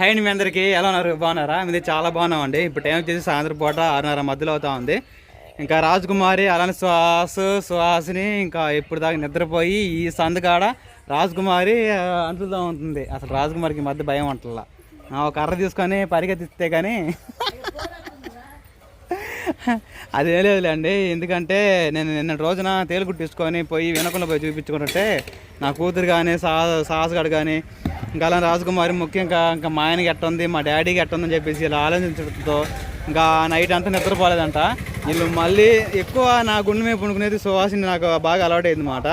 High అండి మీ అందరికీ ఎలా ఉన్నారు? బాగున్నారా? మీది చాలా బాగున్నామండి. ఇప్పుడు టైం వచ్చేసి సాయంత్రం పూట ఆరున్నర మధ్యలో అవుతా ఉంది. ఇంకా రాజకుమారి అలానే శ్వాస శ్వాసని ఇంకా ఇప్పుడు దాకా నిద్రపోయి ఈ సందుకాడ రాజకుమారి అంటుతూ ఉంటుంది. అసలు రాజకుమారికి మధ్య భయం ఉంటుందా ఒక కర్ర తీసుకొని పరిగెత్తిస్తే కానీ అదేం లేదులేండి. ఎందుకంటే నేను నిన్న రోజున తేలుగుట్టు తీసుకొని పోయి వెనకుండా పోయి చూపించుకుంటే నా కూతురు కానీ సా సాహసగాడు కానీ ఇంకా అలా రాజకుమారి ముఖ్యంగా ఇంకా మా ఆయనకి ఎట్టుంది మా డాడీకి ఎట్టుందని చెప్పేసి ఇలా ఆలోచించడంతో ఇంకా నైట్ అంతా నిద్రపోలేదంట. వీళ్ళు మళ్ళీ ఎక్కువ నా గుండె మీద పండుకునేది సువాసిని నాకు బాగా అలవాటైంది మాట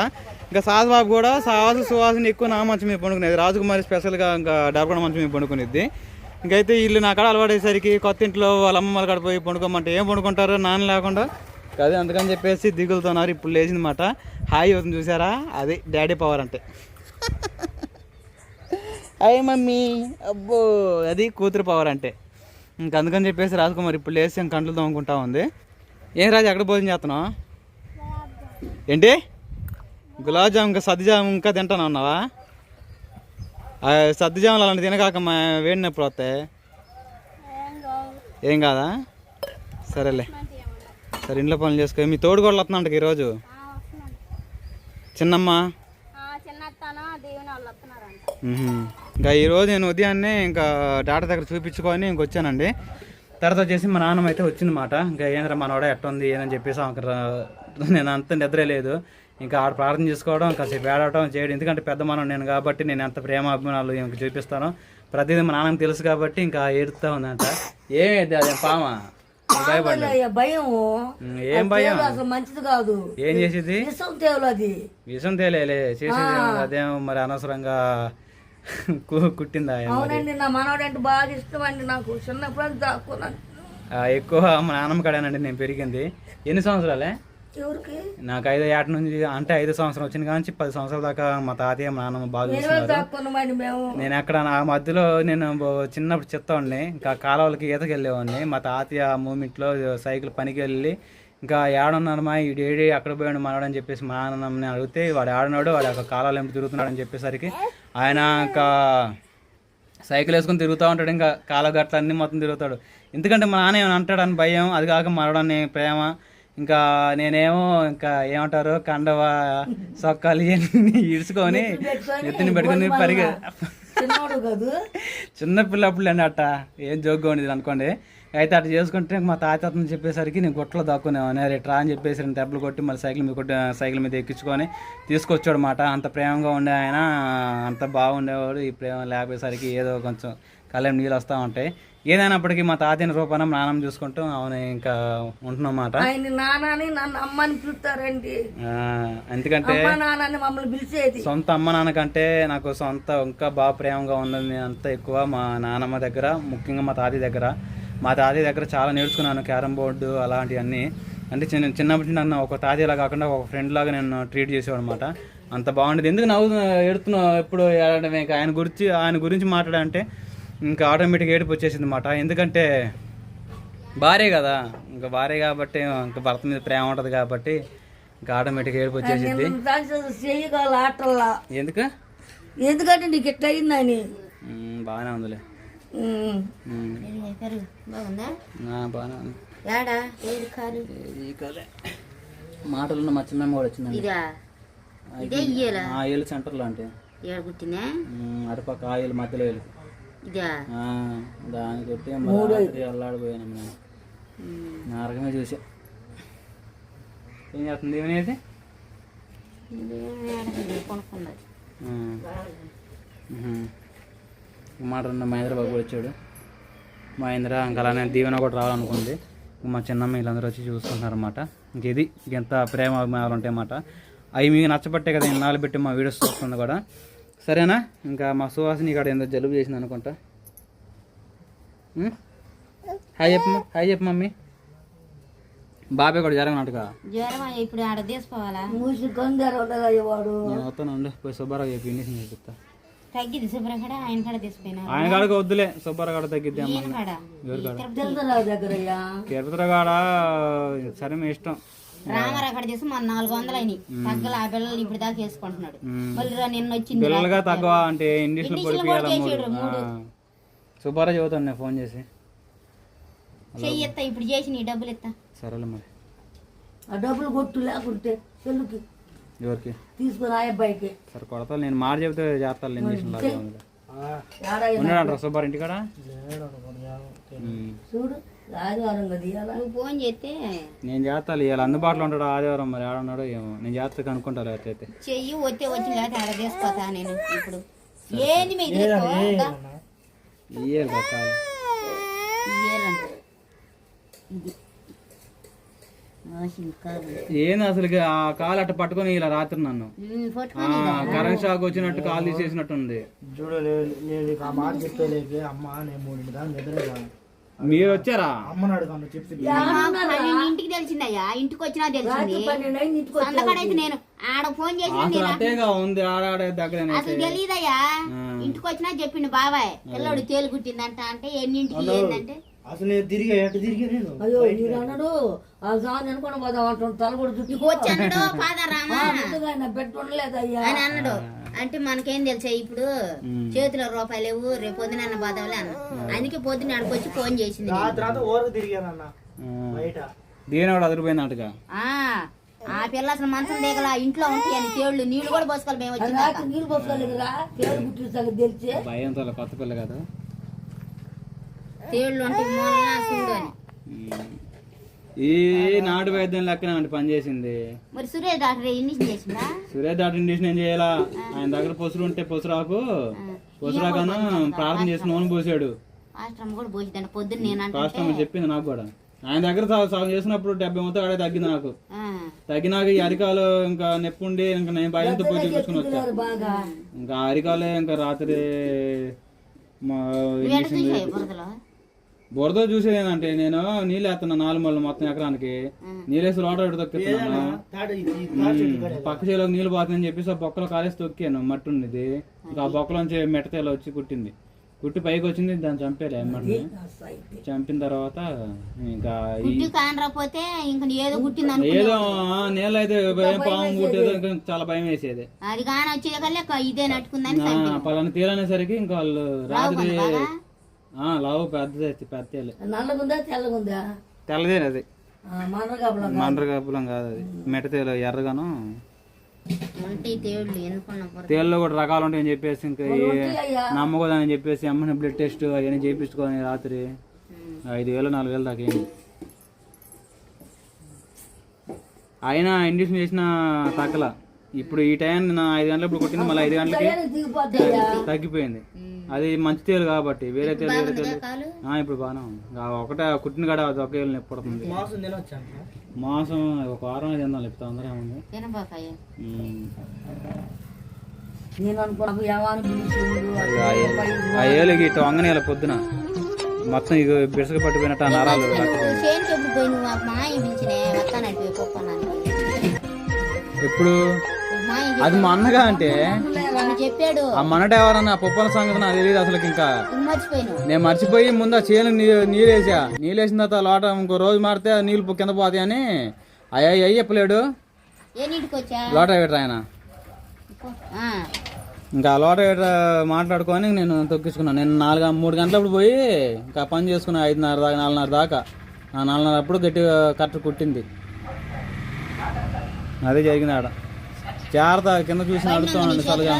ఇంకా సాధుబాబు బాబు కూడా సాహసు సువాసిని ఎక్కువ నా మంచం మీద పండుకునేది రాజకుమారి స్పెషల్గా ఇంకా డబ్బున మంచం మీద పండుకునేది. ఇంకైతే వీళ్ళు నా కాడ అలవాటేసరికి కొత్త ఇంట్లో వాళ్ళ అమ్మ వాళ్ళ కాడ పోయి పండుకోమంటే ఏం పండుకుంటారు? నాన్న లేకుండా. అదే అందుకని చెప్పేసి దిగులుతున్నారు. ఇప్పుడు లేచిందన్నమాట. మాట అవుతుంది చూసారా? అది డాడీ పవర్ అంటే. హాయ్ మమ్మీ అబ్బో అది కూతురు పవర్ అంటే. ఇంక అందుకని చెప్పేసి రాజకుమార్ ఇప్పుడు లేచి కంట్లు తోముకుంటా ఉంది. ఏం రాజు ఎక్కడ భోజనం చేస్తున్నావు? ఏంటి? గులాబ్ జామ్ ఇంకా సద్ది జామ్ ఇంకా తింటాను అన్నావా? ఆ సద్ది జాములు అలాంటి తినకాక మా వేడి నొప్పులు వస్తాయి. ఏం కాదా? సరేలే. సరే ఇంట్లో పనులు చేసుకో. మీ తోడు కూడా వస్తున్నాంట ఈరోజు? చిన్నమ్మ? చిన్నత్తన ఇంకా ఈరోజు నేను ఉదయాన్నే ఇంకా డాక్టర్ దగ్గర చూపించుకొని ఇంక వచ్చానండి. తర్వాత వచ్చేసి మా నాన్నమ్మ అయితే వచ్చిందన్నమాట. ఇంకా ఏంద్రా మనోడ ఎట్టుంది ఏదని చెప్పేసి రా- నేను అంత నిద్రే లేదు. ఇంకా ఆడ ప్రార్థన చేసుకోవడం కాసేపు ఏడవడం చేయడం. ఎందుకంటే పెద్ద మనం నేను కాబట్టి నేను ఎంత ప్రేమ అభిమానాలు ఇంక చూపిస్తాను ప్రతిదీ మా నాన్నకి తెలుసు కాబట్టి ఇంకా ఏడుస్తూ ఉందంట. ఏమేది అదే పామా? భయం ఏం భయం? అసలు మంచిది కాదు. ఏం చేసేది? విషం తేలు చేసేది ఏముంది? అదేం మరి అనవసరంగా కుట్టిందా అవునండి నా మనవడంటే బాగా ఇష్టం అండి నాకు. చిన్నప్పుడు దాక్కున్నాను ఎక్కువ మా నాన్నమ్మ కాడేనండి నేను పెరిగింది. ఎన్ని సంవత్సరాలే? ఎవరికి? నాకు ఐదో ఏట నుంచి అంటే ఐదో సంవత్సరం వచ్చిన కానీ పది సంవత్సరాల దాకా మా తాతయ్య మా నాన్నమ్మ బాగా చూస్తున్నారు నేను అక్కడ నా మధ్యలో నేను చిన్నప్పుడు చిత్తవాడిని ఇంకా కాలువలకి ఈతకి వెళ్ళేవాడిని మా తాతయ్య మూమెంట్లో సైకిల్ పనికి వెళ్ళి ఇంకా ఏడున్నారమ్మా ఈ డేడీ అక్కడ పోయాడు మనవాడు అని చెప్పేసి మా నాన్నమ్మని అడిగితే వాడు ఆడినాడు వాడు అక్కడ కాలువలు ఎంపి తిరుగుతున్నాడు అని చెప్పేసరికి ఆయన ఇంకా సైకిల్ వేసుకొని తిరుగుతూ ఉంటాడు ఇంకా కాలువ గట్ల అన్ని మొత్తం తిరుగుతాడు. ఎందుకంటే మా నాన్న ఏమైనా అంటాడని భయం అది కాక మనవడని ప్రేమ ఇంకా నేనేమో ఇంకా ఏమంటారు కండవ సొక్కాలు ఇవన్నీ ఇడుచుకొని ఎత్తుని పెట్టుకొని పరిగె చిన్న పిల్లప్పుడు అండి అట్ట ఏం జోక్గా ఉండేది అనుకోండి. అయితే అట్లా చేసుకుంటే మా తాత అతను చెప్పేసరికి నేను గుట్టలో దాక్కునేవాడిని. అరే ట్రా అని చెప్పేసి రెండు దెబ్బలు కొట్టి మళ్ళీ సైకిల్ మీద కొట్టి సైకిల్ మీద ఎక్కించుకొని తీసుకొచ్చాడు మాట అంత ప్రేమగా ఉండే ఆయన అంత బాగుండేవాడు. ఈ ప్రేమ లేకపోయేసరికి ఏదో కొంచెం కళ్ళం నీళ్ళు వస్తూ ఉంటాయి. ఏదైనప్పటికీ మా తాతయ్యని రూపాన నాన్నని చూసుకుంటూ అవును ఇంకా ఉంటున్నమాట. ఆయన నాన్నని నన్ను అమ్మని పిలుస్తారండి. ఎందుకంటే మమ్మల్ని పిలిచేది. సొంత అమ్మ నాన్న కంటే నాకు సొంత ఇంకా బాగా ప్రేమగా ఉన్నది నేను అంత ఎక్కువ మా నాన్నమ్మ దగ్గర ముఖ్యంగా మా తాతయ్య దగ్గర. మా తాతయ్య దగ్గర చాలా నేర్చుకున్నాను క్యారమ్ బోర్డు అలాంటివన్నీ. అంటే చిన్న చిన్నప్పటి నన్ను ఒక తాతయ్యలా కాకుండా ఒక ఫ్రెండ్ లాగా నేను ట్రీట్ చేసేవాడు అనమాట అంత బాగుండేది. ఎందుకు నవ్వు ఎడుతున్నావు ఎప్పుడు ఇంకా ఆయన గురించి ఆయన గురించి మాట్లాడంటే ఇంకా ఆటోమేటిక్ ఏడుపు వచ్చేసింది అనమాట ఎందుకంటే భార్య కదా. ఇంకా భార్య కాబట్టి ఇంకా భర్త మీద ప్రేమ ఉంటుంది కాబట్టి ఇంకా ఆటోమేటిక్ ఏడుపు వచ్చేసింది. ఎందుకు? ఎందుకంటే నీకు ఎట్లా అయిందని మ్మ్, బాగానే ఉందిలే. ఉమ్. మ్మ్. బాగుందా? బాగానే ఉంది. ఏడా ఏది కాలు ఈ కదే మాటలు మా చిన్నమ్మ కూడా వచ్చిందండి. ఇదా? ఇదే ఇయ్యాలా? ఆ ఏళ్ళు సెంటర్లో అంటే. ఏడ కుట్టిందా? మ్మ్, అటుపక్క ఆ ఏళ్ళు మధ్యలో ఏళ్ళు. ఇదా? ఆ, దాన్ని కొట్టి రాత్రి అల్లాడిపోయాను నేను. నరకమే చూసా. ఏం చేస్తుంది? ఏమనేది కొనుక్కున్నది మాట ఉన్న మహేంద్ర బాబు కూడా వచ్చాడు. మహేంద్ర ఇంకా అలానే దీవెన కూడా రావాలనుకుంది. ఇంక మా చిన్నమ్మ వీళ్ళందరూ వచ్చి చూసుకుంటున్నారు అనమాట ఇంక ఇది ఎంత ప్రేమ అభిమానాలు ఉంటాయి అన్నమాట. అవి మీకు నచ్చబట్టే కదా ఇన్నాళ్ళు పెట్టి మా వీడియోస్ చూస్తుంది కూడా. సరేనా? ఇంకా మా సుహాసిని ఇక్కడ ఏందో జలుబు చేసింది అనుకుంటా? హాయ్ చెప్పు హాయ్ చెప్పు మమ్మీ. బాబాయ్ కూడా జ్వరం ఇప్పుడు ఆడ తీసుకోవాలా? పోయి సుబ్బారావు చెప్పి చెప్తా తగ్గిద్ది శుభ్రం కాడ ఆయన కాడ తీసుకుపోయినా. ఆయన కాడకు వద్దులే సుబ్బారావు కాడ తగ్గిద్దాం ఈయన కాడ. ఎవరి సరే మీ ఇష్టం. రామారావు కాడ చేసి మన నాలుగు వందలు అయినాయి. తగ్గల ఆ పిల్లలు ఇప్పుడు దాకా వేసుకుంటున్నాడు మ్మ్. మళ్ళీ రా నిన్న వచ్చింది పిల్లలుగా తక్కువ అంటే ఇండిషన్ ఇండిషన్ పొడిపియాలి కూడా చేసాడు, మూడు. సుబ్బారావు చదువుతాను నేను ఫోన్ చేసి. చెయ్యి ఎత్తా ఇప్పుడు చేసి నీ డబ్బులు ఎత్తా. సరేలే మరి. ఆ డబ్బులు కొట్టు లేకుంటే చెల్లుకి ఎవరికి? తీసుకుని ఆ అబ్బాయికి సరే కొడతా నేను మాట చెబితే చేస్తాను ఉంది. ఏడాది ఉన్నాడంటారా సుబ్బారావు ఇంటికాడ. చూడు ఆదివారం నువ్వు ఫోన్ చేస్తే. నేను చేస్తాను ఇవాళ అందుబాటులో ఉంటాడు ఆదివారం మరి ఆడున్నాడో ఏమో. నేను చేస్తా కనుక్కుంటాను అయితే. చెయ్యి వచ్చే వచ్చి లేకపోతే ఆడ నేను ఇప్పుడు. ఏంది మీ తీసుకో ఇయ్యాలి ఇది ఏంది అసలు ఆ కాలు అట్ట పట్టుకొని ఇలా రాత్రి నన్ను. కరెంట్ షాక్ వచ్చినట్టు కాలు తీసేసినట్టుంది. మీరు వచ్చారా? ఇంటికి తెలిసిందయ్యా. ఇంటికి వచ్చినా తెలిసింది. నేను ఆడ ఫోన్ అట్టేగా ఉంది ఆడాడే దగ్గర అసలు తెలియదయ్యా ఇంటికి వచ్చినా చెప్పిండు బాబాయ్ పిల్లోడు తేలు కుట్టిందంట అంటే ఎన్నింటికి ఏంటంటే అసలు నేను తిరిగి ఎటు తిరిగి నేను? అయ్యో మీరు అన్నాడు ఆ సార్ అనుకుని పోదాం అంటాడు తల కూడా చుట్టూ అని అన్నాడు. అంటే మనకేం తెలుసా ఇప్పుడు? చేతిలో రూపాయలు లేవు రేపు పొద్దున బాధవలే అన్న. అందుకే పొద్దున ఆడికి వచ్చి ఫోన్ చేసింది తిరిగానన్న బయట. ఆ ఆ పిల్ల అసలు మంచం దిగల ఇంట్లో ఉంటాయని తేళ్ళు నీళ్ళు కూడా పోసుకోవాలి మేము వచ్చిందాక రాత్రి నీళ్ళు భయంతో కొత్త పిల్ల కదా. తేళ్ళు అంటే మొన్న. ఈ నాటు వైద్యం లెక్కన అంటే పనిచేసింది మరి సురేష్ డాక్టర్ ఇంజక్షన్ చేసిందా? సురేష్ డాక్టర్ ఇండిషన్ ఏం చేయాలా? ఆయన దగ్గర పొసులు ఉంటే పొసురాకు పొసురాకను ప్రార్థన చేసి నూనె పోసాడు. ఆశ్రమం కూడా పోసిందంట పొద్దున్న నేను అంటే కాష్టం చెప్పింది నాకు కూడా. ఆయన దగ్గర సగం చేసినప్పుడు డెబ్బై మొత్తం అడే తగ్గింది నాకు. తగ్గినాక ఈ అరికాలు ఇంకా నొప్పి ఉండి ఇంకా నేను భయంతో పోయి చూపించుకుని వచ్చా. ఇంకా అరికాలే ఇంకా రాత్రి బురద చూసేదేనంటే నేను నీళ్ళు వేస్తున్నా నాలుగు మళ్ళీ మొత్తం ఎకరానికి. నీళ్ళేసి లోట తొక్కుతున్నాను చెట్టు కాడ. పక్క చేలోకి నీళ్ళు పోతుందని చెప్పేసి ఆ బొక్కలో కాలేసి తొక్కాను మట్టి ఉన్నది ఇంకా ఆ బొక్కలోంచి మెట్టతేలో వచ్చి కుట్టింది. కుట్టి పైకి వచ్చింది దాన్ని చంపేలే మట్టిని చంపిన తర్వాత ఇంకా కానరాపోతే ఏదో గుట్టింది అనుకో ఏదో ఆ, నీళ్ళు అయితే భయం పాము కుట్టేదో ఇంకా చాలా భయం వేసేది. అది కాని వచ్చేకల్లా ఇదే నట్టుకుందని ఆ, పలానా తీరనేసరికి ఇంకా వాళ్ళు రాత్రి ఆ, లావు పెద్దది పెద్ద నల్లగుందా తెల్లగుందా? తెల్లదే అది. మనగాబులం మండ్ర కప్పులం కాదు అది. మెట్టతేలు ఎర్రగాను. తేళ్ళలో కూడా రకాలు ఉంటాయని చెప్పేసి ఇంకా నమ్మకూడదని చెప్పేసి అమ్మని బ్లడ్ టెస్ట్ అవన్నీ చేయించుకొని రాత్రి. ఐదు వేలు నాలుగు వేలు దాకా అయినా ఇండిషన్ చేసిన తక్కల ఇప్పుడు ఈ టైం నా ఐదు గంటలకు ఇప్పుడు కొట్టింది మళ్ళీ ఐదు గంటలకి తగ్గిపోయింది. అది మంచి తేలు కాబట్టి వేరే తేలు వేరే తేలు. ఆ, ఇప్పుడు బాగానే ఉంది. ఆ ఒకటే ఆ కుట్టిన కాడ అది ఒకే వేలు నొప్పి పడుతుంది మాంసం ఒక వారం తిందాం ఇప్పుడు తొందరగా ఉంది. నేను అనుకున్నాను పిలిచిండు ఆ ఏలుకి ఇటు వంగనీయాల పొద్దున. మొత్తం ఇక బిడసక పట్టిపోయినట్టు ఆ నరాలు చేను చెప్పుడు పోయి నువ్వు మా మాయ పిలిచినే వస్తానంటే పొప్పన్నాను ఇప్పుడు మాయ అది మా అన్నగా అంటే చెప్పాడు. ఆ మనట ఎవరన్నా పొప్పల సంగతి నాకు తెలియదు అసలు ఇంకా. నేను మర్చిపోయి ముందు చేను నీళ్ళేసా నీళ్ళేసిన తర్వాత లోట ఇంకో రోజు మారితే నీళ్ళు కింద పోతాయని అయ్యా అయ్యి చెప్పలేడు లోట పెట్టరు ఆయన ఇంకా లోట మాట్లాడుకొని నేను తొక్కించుకున్నాను నేను నాలుగు మూడు గంటలప్పుడు పోయి ఇంకా పని చేసుకున్నా ఐదున్నర దాకా నాలుగున్నర దాకా నాలుగున్నర అప్పుడు గట్టిగా కరెక్ట్ కుట్టింది అదే జరిగింది ఆడ జాగ్రత్త కింద చూసి నడుస్తాను చల్లగా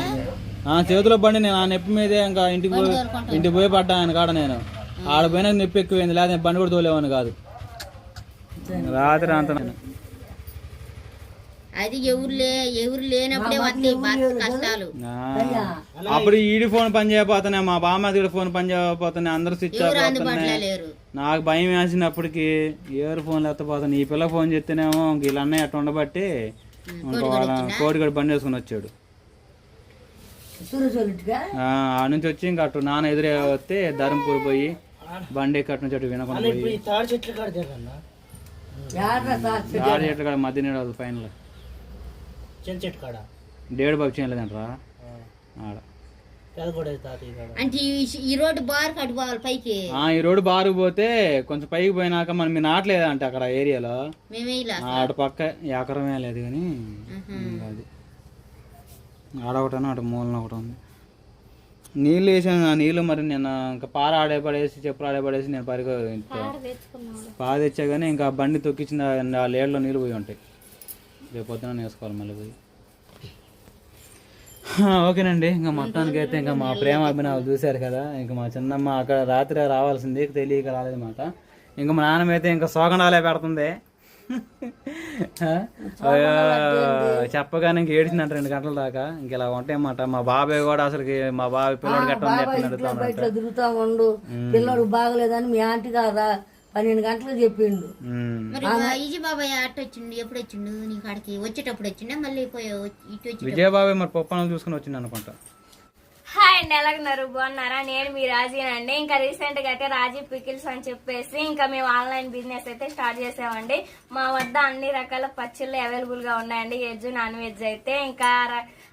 ఆ చేతిలో బండి నేను ఆ నొప్పి మీదే ఇంకా ఇంటికి పోయి ఇంటికి పోయి పడ్డా ఆయన కాడ నేను. ఆడ పోయినా నొప్పి ఎక్కువైంది లేదా నేను బండి కూడా తోలేవాని కాదు. రాత్రి అంత నేను. అది ఎవరు లేనప్పుడే వస్తాయి కష్టాలు. అప్పుడు ఈడి ఫోన్ పని చేయకపోతున్నాయి మా బామ్మది ఫోన్ పని చేయకపోతున్నాయి అందరూ స్విచ్ నాకు భయం వేసినప్పటికి ఎవరు ఫోన్లు ఎత్తపోతాను ఈ పిల్ల ఫోన్ చేస్తేనేమో ఇంక వీళ్ళ అన్నయ్య అట్ట ఉండబట్టి కోడిగడు బండి వేసుకుని వచ్చాడు. ఆ ఆ నుంచి వచ్చి ఇంకా అటు నాన్న ఎదురే వస్తే ధర్మపూర్ పోయి బండి ఎక్కడి నుంచి అటు వినకుండా ఇప్పుడు పోయి ఈ తాడు చెట్లు కాడ మధ్య నీడ చెట్టు కాడ? డేడు బాబు చేయలేదంటరా. ఆడ. అంటే ఈ- రోడ్డు బార్ కట్టుకోవాలి పైకి. ఆ, ఈ రోడ్డు బారుకు పోతే కొంచెం పైకి పోయినాక మనం మీ నాటలేదంటే అక్కడ ఏరియాలో? ఆడ పక్క ఎకరమే లేదు కానీ అది. ఆడ ఒకటను అటు మూలన ఒకటి ఉంది. నీళ్ళు వేసాను ఆ నీళ్ళు మరి నేను ఇంకా పార ఆడే పడేసి చెప్పులు ఆడే పడేసి నేను పరిగ పార తెచ్చా కానీ ఇంకా బండి తొక్కించిన ఆ లేడ్లో నీళ్ళు పోయి ఉంటాయి. రేపు పొద్దున వేసుకోవాలి మళ్ళీ పోయి. ఓకేనండి. ఇంకా మొత్తానికి అయితే ఇంకా మా ప్రేమ అభినయాలు చూశారు కదా. ఇంకా మా చిన్నమ్మ అక్కడ రాత్రి రావాల్సింది. తెలియక రాలేదన్నమాట ఇంకా మా నాన్నమ్మ అయితే ఇంకా సోగనాలే పెడుతుంది. చెప్పగానే ఇంక ఏడిచినట్టు రెండు గంటల దాకా. ఇంక ఇలా ఉంటాయన్నమాట. మా బాబాయ్ కూడా అసలుకి మా బాబాయ్ పిల్లడు గట్ట పిల్లడు బాగలేదని మీ ఆంటీ కాదా పన్నెండు గంటలకు చెప్పిండు. మరి బాబాయ్ వచ్చిండు ఎప్పుడు వచ్చిండు? నీ కాడికి వచ్చేటప్పుడు వచ్చిండే? మళ్ళీ పోయి ఇటు వచ్చి విజయబాబాయ్ మరి చూసుకుని వచ్చింది అనుకుంటా. హాయ్ అండి ఎలాగున్నారు? బాగున్నారా? నేను మీ రాజీనండి ఇంకా రీసెంట్గా అయితే రాజీ పికిల్స్ అని చెప్పేసి ఇంకా మేము ఆన్లైన్ బిజినెస్ అయితే స్టార్ట్ చేసామండి. మా వద్ద అన్ని రకాల పచ్చళ్ళు అవైలబుల్గా ఉన్నాయండి. వెజ్ నాన్ వెజ్ అయితే ఇంకా